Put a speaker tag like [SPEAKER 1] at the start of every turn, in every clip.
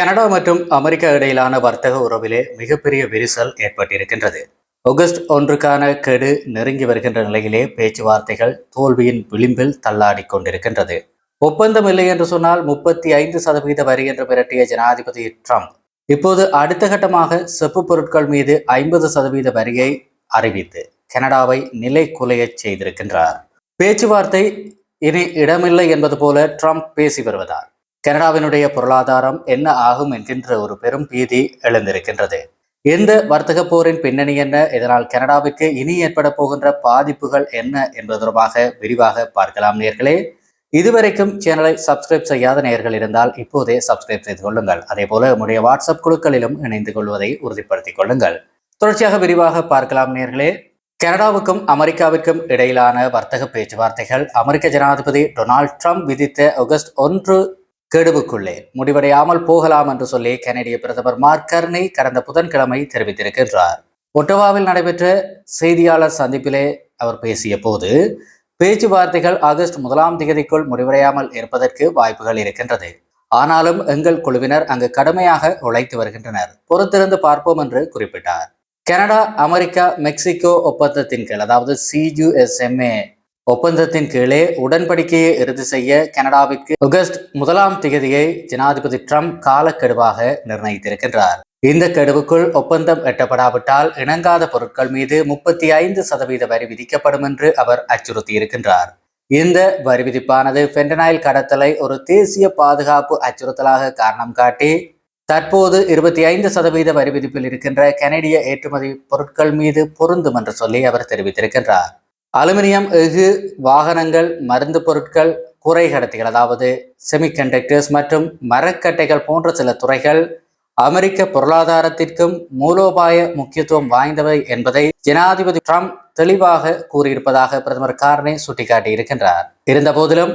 [SPEAKER 1] Canada மற்றும் America இடையிலான வர்த்தக உறவிலே மிகப்பெரிய விரிசல் ஏற்பட்டிருக்கின்றது. ஆகஸ்ட் ஒன்றுக்கான கெடு நெருங்கி வருகின்ற நிலையிலே பேச்சுவார்த்தைகள் தோல்வியின் விளிம்பில் தள்ளாடி கொண்டிருக்கின்றது. ஒப்பந்தம் இல்லை என்று சொன்னால் முப்பத்தி ஐந்து சதவீத வரி என்று மிரட்டிய ஜனாதிபதி ட்ரம்ப் இப்போது அடுத்த கட்டமாக செப்பு பொருட்கள் மீது ஐம்பது சதவீத வரியை அறிவித்து கனடாவை நிலை குலையச் செய்திருக்கின்றார். பேச்சுவார்த்தை இனி இடமில்லை என்பது போல ட்ரம்ப் பேசி வருவதால் கனடாவினுடைய பொருளாதாரம் என்ன ஆகும் என்கின்ற ஒரு பெரும் பீதி எழுந்திருக்கின்றது. எந்த வர்த்தக போரின் பின்னணி என்ன? இதனால் கனடாவுக்கு இனி ஏற்பட போகின்ற பாதிப்புகள் என்ன என்பது தொடர்பாக விரிவாக பார்க்கலாம் நேர்களே. இதுவரைக்கும் சேனலை சப்ஸ்கிரைப் செய்யாத நேர்கள் இருந்தால் இப்போதே சப்ஸ்கிரைப் செய்து கொள்ளுங்கள். அதே போல நம்முடைய வாட்ஸ்அப் குழுக்களிலும் இணைந்து கொள்வதை உறுதிப்படுத்திக் கொள்ளுங்கள். தொடர்ச்சியாக விரிவாக பார்க்கலாம் நேர்களே. கனடாவுக்கும் அமெரிக்காவிற்கும் இடையிலான வர்த்தக பேச்சுவார்த்தைகள் அமெரிக்க ஜனாதிபதி டொனால்ட் ட்ரம்ப் விதித்த ஆகஸ்ட் ஒன்று கெடுவுக்குள்ளே. முடிவடையாமல் போகலாம் என்று சொல்லி கனடிய பிரதமர் மார்க் கர்னி கடந்த புதன்கிழமை தெரிவித்திருக்கின்றார். ஒட்டவாவில் நடைபெற்ற செய்தியாளர் சந்திப்பிலே அவர் பேசிய போது பேச்சுவார்த்தைகள் ஆகஸ்ட் முதலாம் தேதிக்குள் முடிவடையாமல் இருப்பதற்கு வாய்ப்புகள் இருக்கின்றது. ஆனாலும் எங்கள் குழுவினர் அங்கு கடுமையாக உழைத்து வருகின்றனர். பொறுத்திருந்து பார்ப்போம் என்று குறிப்பிட்டார். கனடா அமெரிக்கா மெக்சிகோ ஒப்பந்தத்தின் கீழ் அதாவது சிஜுஎஸ்எம்ஏ ஒப்பந்தத்தின் கீழே உடன்படிக்கையை இறுதி செய்ய கனடாவிற்கு ஆகஸ்ட் முதலாம் தேதியை ஜனாதிபதி ட்ரம்ப் காலக்கெடுவாக நிர்ணயித்திருக்கின்றார். இந்த கெடுவுக்குள் ஒப்பந்தம் எட்டப்படாவிட்டால் இணங்காத பொருட்கள் மீது முப்பத்தி ஐந்து சதவீத வரி விதிக்கப்படும் என்று அவர் அச்சுறுத்தியிருக்கின்றார். இந்த வரி விதிப்பானது பென்டனாயில் கடத்தலை ஒரு தேசிய பாதுகாப்பு அச்சுறுத்தலாக காரணம் காட்டி தற்போது இருபத்தி ஐந்து சதவீத வரி விதிப்பில் இருக்கின்ற கனடிய ஏற்றுமதி பொருட்கள் மீது பொருந்தும் என்று சொல்லி அவர் தெரிவித்திருக்கின்றார். அலுமினியம் எஃகு வாகனங்கள் மருந்து பொருட்கள் குறை கடத்திகள் அதாவது செமிகண்டக்டர்ஸ் மற்றும் மரக்கட்டைகள் போன்ற சில துறைகள் அமெரிக்க பொருளாதாரத்திற்கும் மூலோபாய முக்கியத்துவம் வாய்ந்தவை என்பதை ஜனாதிபதி ட்ரம்ப் தெளிவாக கூறியிருப்பதாக பிரதமர் கார்னே சுட்டிக்காட்டியிருக்கின்றார். இருந்த போதிலும்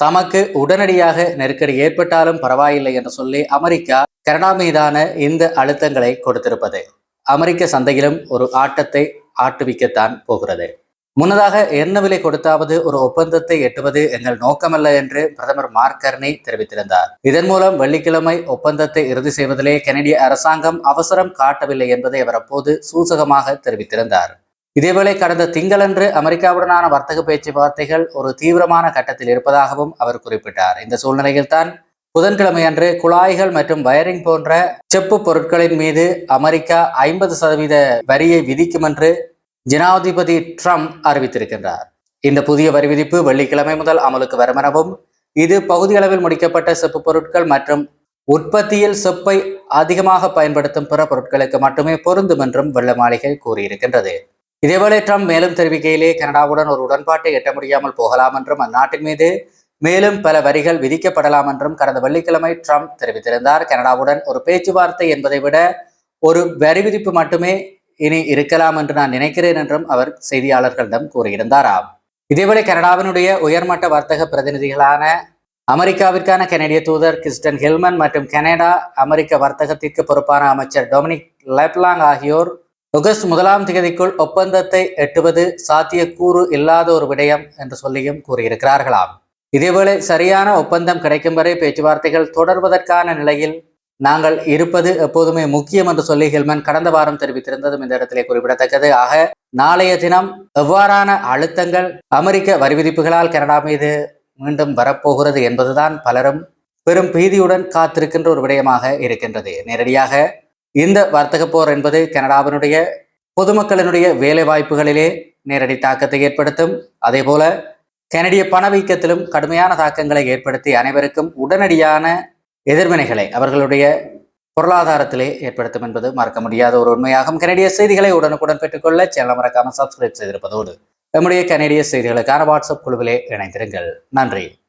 [SPEAKER 1] தமக்கு உடனடியாக நெருக்கடி ஏற்பட்டாலும் பரவாயில்லை என்று சொல்லி அமெரிக்கா கனடா மீதான இந்த அழுத்தங்களை கொடுத்திருப்பது அமெரிக்க சந்தையிலும் ஒரு ஆட்டத்தை ஆட்டுவிக்கத்தான் போகிறது. முன்னதாக என்ன விலை கொடுத்தாவது ஒரு ஒப்பந்தத்தை எட்டுவது எங்கள் நோக்கமல்ல என்று பிரதமர் மார்க்கர்னி தெரிவித்திருந்தார். இதன் மூலம் வெள்ளிக்கிழமை ஒப்பந்தத்தை இறுதி செய்வதிலே கனடிய அரசாங்கம் அவசரம் காட்டவில்லை என்பதை அவர் அப்போது சூசகமாக தெரிவித்திருந்தார். இதேவேளை கடந்த திங்களன்று அமெரிக்காவுடனான வர்த்தக பேச்சுவார்த்தைகள் ஒரு தீவிரமான கட்டத்தில் இருப்பதாகவும் அவர் குறிப்பிட்டார். இந்த சூழ்நிலையில் தான் புதன்கிழமை அன்று குழாய்கள் மற்றும் வயரிங் போன்ற செப்பு பொருட்களின் மீது அமெரிக்கா ஐம்பது சதவீத வரியை விதிக்கும் என்று ஜனாதிபதி ட்ரம்ப் அறிவித்திருக்கின்றார். இந்த புதிய வரி விதிப்பு வெள்ளிக்கிழமை முதல் அமலுக்கு வரும் எனவும் இது பகுதி அளவில் முடிக்கப்பட்ட செப்பு பொருட்கள் மற்றும் உற்பத்தியில் செப்பை அதிகமாக பயன்படுத்தும் பிற பொருட்களுக்கு மட்டுமே பொருந்தும் என்றும் வெள்ள மாளிகை கூறியிருக்கின்றது. இதேவேளை ட்ரம்ப் மேலும் தெரிவிக்கையிலே கனடாவுடன் ஒரு உடன்பாட்டை எட்ட முடியாமல் போகலாம் என்றும் அந்நாட்டின் மீது மேலும் பல வரிகள் விதிக்கப்படலாம் என்றும் கடந்த வெள்ளிக்கிழமை ட்ரம்ப் தெரிவித்திருந்தார். கனடாவுடன் ஒரு பேச்சுவார்த்தை என்பதை விட ஒரு வரி விதிப்பு மட்டுமே இனி இருக்கலாம் என்று நான் நினைக்கிறேன் என்றும் அவர் செய்தியாளர்களிடம் கூறியிருந்தாராம். இதேவேளை கனடாவினுடைய உயர்மட்ட வர்த்தக பிரதிநிதிகளான அமெரிக்காவிற்கான கனடிய தூதர் கிறிஸ்டன் ஹில்மன் மற்றும் கனடா அமெரிக்க வர்த்தகத்திற்கு பொறுப்பான அமைச்சர் டொமினிக் லெப்லாங் ஆகியோர் ஆகஸ்ட் முதலாம் தேதிக்குள் ஒப்பந்தத்தை எட்டுவது சாத்தியக்கூறு இல்லாத ஒரு விடயம் என்று சொல்லியும் கூறியிருக்கிறார்களாம். இதேவேளை சரியான ஒப்பந்தம் கிடைக்கும் வரை பேச்சுவார்த்தைகள் தொடர்வதற்கான நிலையில் நாங்கள் இருப்பது எப்போதுமே முக்கியம் என்று சொல்லி ஹில்மன் கடந்த வாரம் தெரிவித்திருந்ததும் இந்த இடத்திலே குறிப்பிடத்தக்கது. ஆக நாளைய தினம் எவ்வாறான அழுத்தங்கள் அமெரிக்க வரிவிதிப்புகளால் கனடா மீது மீண்டும் வரப்போகிறது என்பதுதான் பலரும் பெரும் பீதியுடன் காத்திருக்கின்ற ஒரு விடயமாக இருக்கின்றது. நேரடியாக இந்த வர்த்தக போர் என்பது கனடாவினுடைய பொதுமக்களினுடைய வேலை வாய்ப்புகளிலே நேரடி தாக்கத்தை ஏற்படுத்தும். அதே போல கனடிய பணவீக்கத்திலும் கடுமையான தாக்கங்களை ஏற்படுத்தி அனைவருக்கும் உடனடியான எதிர்வினைகளை அவர்களுடைய பொருளாதாரத்திலே ஏற்படுத்தும் என்பது மறக்க முடியாத ஒரு உண்மையாகும். கனடிய செய்திகளை உடனுக்குடன் பெற்றுக்கொள்ள சேனல் மறக்காமல் சப்ஸ்கிரைப் செய்திருப்பதோடு நம்முடைய கனடிய செய்திகளுக்கான வாட்ஸ்அப் குழுவிலே இணைந்திருங்கள். நன்றி.